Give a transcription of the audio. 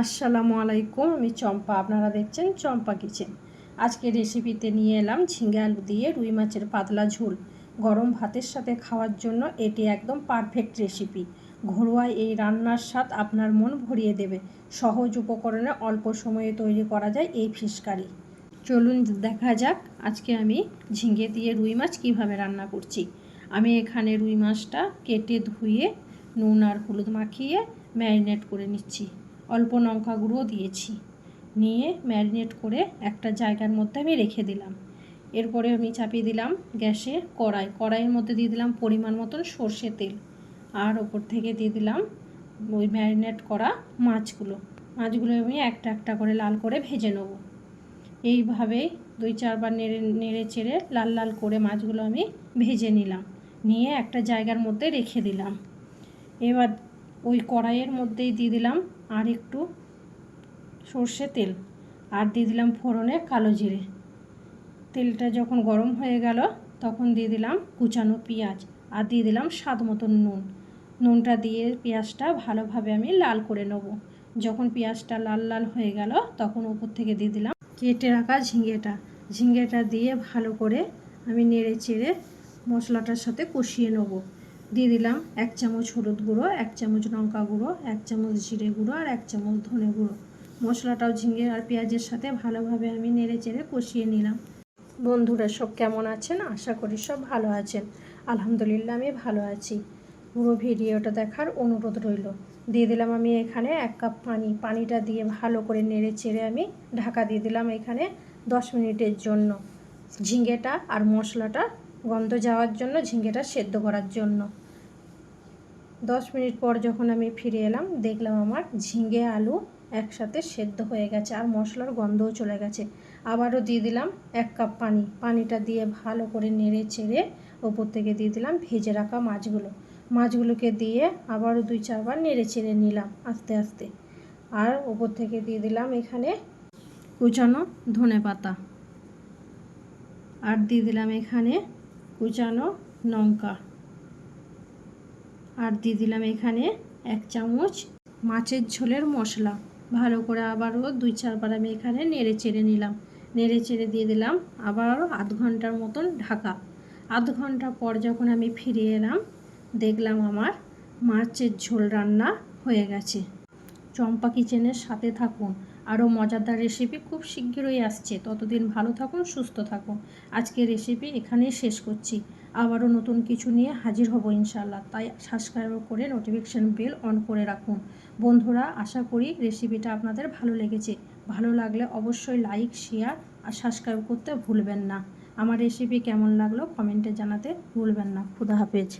আসসালামু আলাইকুম, আমি চম্পা। আপনারা দেখছেন চম্পা কিচেন। আজকে রেসিপিতে নিয়ে এলাম ঝিঙে আলু দিয়ে রুই মাছের পাতলা ঝোল। গরম ভাতের সাথে খাওয়ার জন্য এটি একদম পারফেক্ট রেসিপি ঘরোয়া এই রান্নার স্বাদ আপনার মন ভরিয়ে দেবে। সহজ উপকরণে অল্প সময়ে তৈরি করা যায় এই ফিশ কারি চলুন দেখা যাক আজকে আমি ঝিঙে দিয়ে রুই মাছ কীভাবে রান্না করছি। আমি এখানে রুই মাছটা কেটে ধুয়ে, নুন আর হলুদ মাখিয়ে ম্যারিনেট করে নিচ্ছি। অল্প লঙ্কা গুঁড়ো দিয়েছি। নিয়ে ম্যারিনেট করে একটা জায়গার মধ্যে আমি রেখে দিলাম। এরপরে আমি চাপিয়ে দিলাম গ্যাসে কড়াই। কড়াইয়ের মধ্যে দিয়ে দিলাম পরিমাণ মতন সর্ষে তেল। আর ওপর থেকে দিয়ে দিলাম ওই ম্যারিনেট করা মাছগুলো। মাছগুলো আমি একটা একটা করে লাল করে ভেজে নেব। এইভাবে দুই চারবার নেড়ে নেড়ে চেড়ে লাল লাল করে মাছগুলো আমি ভেজে নিলাম। নিয়ে একটা জায়গার মধ্যে রেখে দিলাম। এবার ওই কড়াইয়ের মধ্যেই দিয়ে দিলাম আর একটু সর্ষে তেল। আর দিয়ে দিলাম ফোড়নে কালো জিরে। তেলটা যখন গরম হয়ে গেল, তখন দিয়ে দিলাম কুচানো পেঁয়াজ। আর দিয়ে দিলাম স্বাদ মতন নুন। নুনটা দিয়ে পেঁয়াজটা ভালোভাবে আমি লাল করে নেব। যখন পেঁয়াজটা লাল লাল হয়ে গেল, তখন উপর থেকে দিয়ে দিলাম কেটে রাখা ঝিঙেটা। ঝিঙেটা দিয়ে ভালো করে আমি নেড়ে চেড়ে মশলাটার সাথে কষিয়ে নেব। দিয়ে দিলাম এক চামচ হলুদ গুঁড়ো, এক চামচ লঙ্কা গুঁড়ো, এক চামচ জিরে গুঁড়ো আর এক চামচ ধনে গুঁড়ো। মশলাটাও ঝিঙে আর পেঁয়াজের সাথে ভালোভাবে আমি নেড়ে চেড়ে কষিয়ে নিলাম। বন্ধুরা, সব কেমন আছেন? আশা করি সব ভালো আছেন। আলহামদুলিল্লাহ, আমি ভালো আছি। পুরো ভিডিওটা দেখার অনুরোধ রইল। দিয়ে দিলাম আমি এখানে এক কাপ পানি। পানিটা দিয়ে ভালো করে নেড়ে চেড়ে আমি ঢাকা দিয়ে দিলাম এখানে দশ মিনিটের জন্য। ঝিঙ্গেটা আর মশলাটা গন্ধ যাওয়ার জন্য ঝিঙ্গেটা সেদ্ধ করার জন্য। দশ মিনিট পর যখন আমি ফিরে এলাম, দেখলাম আমার ঝিঙে আলু একসাথে সেদ্ধ হয়ে গেছে আর মশলার গন্ধও চলে গেছে। আবারও দিয়ে দিলাম এক কাপ পানি। পানিটা দিয়ে ভালো করে নেড়ে চেড়ে ওপর থেকে দিয়ে দিলাম ভেজে রাখা মাছগুলো। মাছগুলোকে দিয়ে আবারও দুই চারবার নেড়ে চেড়ে নিলাম আস্তে আস্তে। আর ওপর থেকে দিয়ে দিলাম এখানে কুচানো ধনে পাতা। আর দিয়ে দিলাম এখানে কুচানো লঙ্কা। আর দিয়ে দিলাম এখানে এক চামচ মাছের ঝোলের মশলা। ভালো করে আবারও দুই চারবার আমি এখানে নেড়ে চেড়ে নিলাম। নেড়ে চেড়ে দিয়ে দিলাম আবারও আধ ঘণ্টার মতন ঢাকা। আধ ঘণ্টা পর যখন আমি ফিরে এলাম, দেখলাম আমার মাছের ঝোল রান্না হয়ে গেছে। চম্পা কিচেনের সাথে থাকুন। আরও মজাদার রেসিপি খুব শীঘ্রই আসছে। ততদিন ভালো থাকুন, সুস্থ থাকুন। আজকে রেসিপি এখানেই শেষ করছি। আবারও নতুন কিছু নিয়ে হাজির হব ইনশাল্লাহ তাই সাবস্ক্রাইব করে নোটিফিকেশান বেল অন করে রাখুন। বন্ধুরা, আশা করি রেসিপিটা আপনাদের ভালো লেগেছে। ভালো লাগলে অবশ্যই লাইক শেয়ার আর সাবস্ক্রাইব করতে ভুলবেন না। আমার রেসিপি কেমন লাগল কমেন্টে জানাতে ভুলবেন না। খুদা হাফেজ।